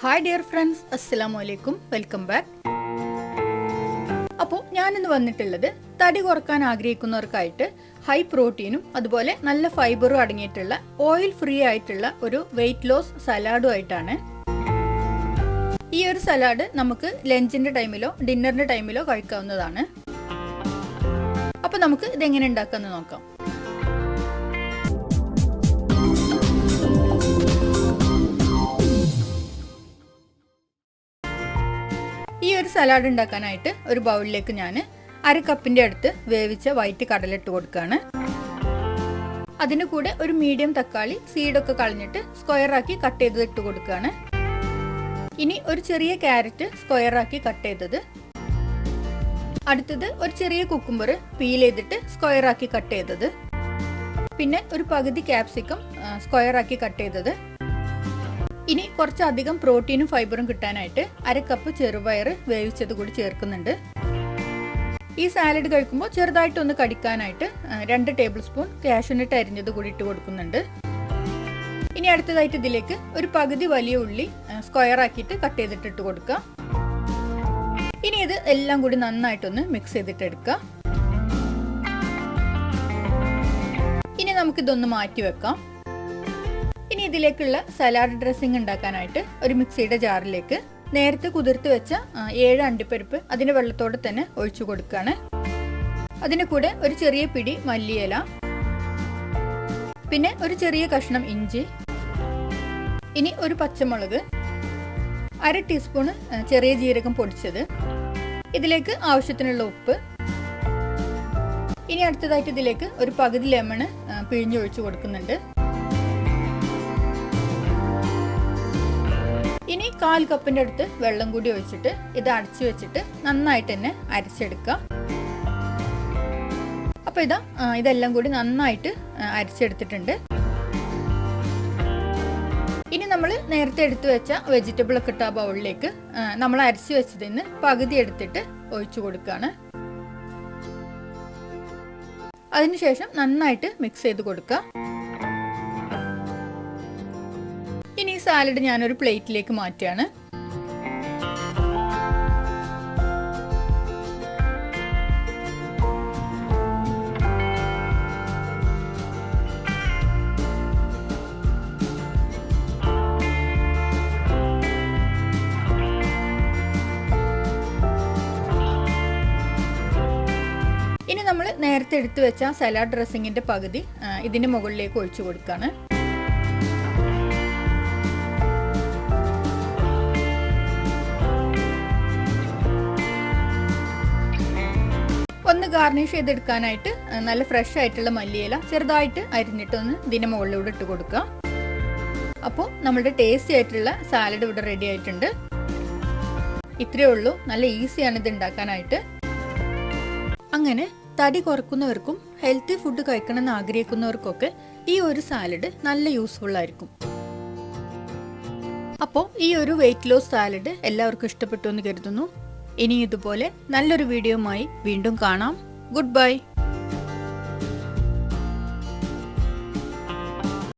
Hi dear friends അസ്സലാമു അലൈക്കും welcome back അപ്പോൾ ഞാനിന്ന് വന്നിട്ടുള്ളത് തടി കുറയ്ക്കാൻ ആഗ്രഹിക്കുന്നവർക്കായിട്ട് ഹൈ പ്രോട്ടീനും അതുപോലെ നല്ല ഫൈബറും അടങ്ങിയിട്ടുള്ള ഓയിൽ ഫ്രീ ആയിട്ടുള്ള ഒരു വെയിറ്റ് ലോസ് സലാഡും ആയിട്ടാണ്. ഈ ഒരു സലാഡ് നമുക്ക് ലഞ്ചിന്റെ ടൈമിലോ ഡിന്നറിന്റെ ടൈമിലോ കഴിക്കാവുന്നതാണ്. അപ്പോൾ നമുക്ക് ഇതെങ്ങനെ ഉണ്ടാക്കാമെന്ന് നോക്കാം. സലാഡ് ഉണ്ടാക്കാനായിട്ട് ഒരു ബൗളിലേക്ക് ഞാൻ അര കപ്പിന്റെ അടുത്ത് വേവിച്ച വൈറ്റ് കടല ഇട്ട് കൊടുക്കുകയാണ് അതിന് കൂടെ ഒരു മീഡിയം തക്കാളി സീഡൊക്കെ കളഞ്ഞിട്ട് സ്ക്വയറാക്കി കട്ട് ചെയ്തത് ഇട്ട് കൊടുക്കുകയാണ് ഇനി ഒരു ചെറിയ ക്യാരറ്റ് സ്ക്വയറാക്കി കട്ട് ചെയ്തത്. അടുത്തത് ഒരു ചെറിയ കുക്കുംബർ പീൽ ചെയ്തിട്ട് സ്ക്വയറാക്കി കട്ട് ചെയ്തത്. പിന്നെ ഒരു പകുതി ക്യാപ്സിക്കം സ്ക്വയറാക്കി കട്ട് ചെയ്തത്. ഇനി കുറച്ചധികം പ്രോട്ടീനും ഫൈബറും കിട്ടാനായിട്ട് അര കപ്പ് ചെറുപയർ വേവിച്ചത് കൂടി ചേർക്കുന്നുണ്ട്. ഈ സാലഡ് കഴിക്കുമ്പോൾ ചെറുതായിട്ട് ചെറുതായിട്ടൊന്ന് കടിക്കാനായിട്ട് രണ്ട് ടേബിൾ സ്പൂൺ കാഷ്യൂനട്ട് അരിഞ്ഞത് കൂടി ഇട്ട് കൊടുക്കുന്നുണ്ട്. ഇനി അടുത്തതായിട്ട് ഇതിലേക്ക് ഒരു പകുതി വലിയ ഉള്ളി സ്ക്വയർ ആക്കിയിട്ട് കട്ട് ചെയ്തിട്ട് ഇട്ട് കൊടുക്കുക. ഇനി ഇത് എല്ലാം കൂടി നന്നായിട്ടൊന്ന് മിക്സ് ചെയ്തിട്ട് എടുക്കുക. ഇനി നമുക്കിതൊന്ന് മാറ്റി വെക്കാം. ഇതിലേക്കുള്ള സലാഡ് ഡ്രസ്സിംഗ് ഉണ്ടാക്കാനായിട്ട് ഒരു മിക്സിയുടെ ജാറിലേക്ക് നേരത്തെ കുതിർത്ത് വെച്ച ഏഴ് അണ്ടിപ്പരിപ്പ് അതിന്റെ വെള്ളത്തോടെ തന്നെ ഒഴിച്ചു കൊടുക്കുകയാണ്. അതിന് കൂടെ ഒരു ചെറിയ പിടി മല്ലിയില പിന്നെ ഒരു ചെറിയ കഷ്ണം ഇഞ്ചി ഇനി ഒരു പച്ചമുളക് അര ടീസ്പൂൺ ചെറിയ ജീരകം പൊടിച്ചത് ഇതിലേക്ക് ആവശ്യത്തിനുള്ള ഉപ്പ് ഇനി അടുത്തതായിട്ട് ഇതിലേക്ക് ഒരു പകുതി ലെമണ് പിഴിഞ്ഞൊഴിച്ചു കൊടുക്കുന്നുണ്ട്. ഇനി കാൽ കപ്പിന്റെ അടുത്ത് വെള്ളം കൂടി ഒഴിച്ചിട്ട് ഇത് അടച്ചു വെച്ചിട്ട് നന്നായിട്ട് തന്നെ അരച്ചെടുക്കുക. അപ്പൊ ഇതാ ഇതെല്ലാം കൂടി നന്നായിട്ട് അരച്ചെടുത്തിട്ടുണ്ട്. ഇനി നമ്മൾ നേരത്തെ എടുത്തു വെച്ച വെജിറ്റബിൾ ഒക്കെ ഇട്ട ബൗളിലേക്ക് നമ്മൾ അരച്ചു വെച്ചതിന് പകുതി എടുത്തിട്ട് ഒഴിച്ചു കൊടുക്കുകയാണ് അതിനുശേഷം നന്നായിട്ട് മിക്സ് ചെയ്ത് കൊടുക്കുക. ഇനി സാലഡ് ഞാനൊരു പ്ലേറ്റിലേക്ക് മാറ്റുകയാണ്. ഇനി നമ്മൾ നേരത്തെ എടുത്തു വെച്ച സലാഡ് ഡ്രസ്സിങ്ങിന്റെ പകുതി ഇതിന്റെ മുകളിലേക്ക് ഒഴിച്ചു കൊടുക്കുകയാണ് ഒന്ന് ഗാർണിഷ് ചെയ്തെടുക്കാനായിട്ട് നല്ല ഫ്രഷ് ആയിട്ടുള്ള മല്ലിയില ചെറുതായിട്ട് അരിഞ്ഞിട്ടൊന്ന് ഇതിന്റെ മുകളിലൂടെ ഇട്ട് കൊടുക്കുക. അപ്പോൾ നമ്മുടെ ടേസ്റ്റി ആയിട്ടുള്ള സാലഡ് ഇവിടെ റെഡി ആയിട്ടുണ്ട്. ഇത്രയേ ഉള്ളൂ. നല്ല ഈസിയാണ് ഇത് ഉണ്ടാക്കാനായിട്ട്. അങ്ങനെ തടി കുറക്കുന്നവർക്കും ഹെൽത്തി ഫുഡ് കഴിക്കണമെന്ന് ആഗ്രഹിക്കുന്നവർക്കൊക്കെ ഈ ഒരു സാലഡ് നല്ല യൂസ്ഫുൾ ആയിരിക്കും. അപ്പോൾ ഈ ഒരു വെയിറ്റ് ലോസ് സാലഡ് എല്ലാവർക്കും ഇഷ്ടപ്പെട്ടു എന്ന് കരുതുന്നു. ഇനി ഇതുപോലെ നല്ലൊരു വീഡിയോയുമായി വീണ്ടും കാണാം. Good bye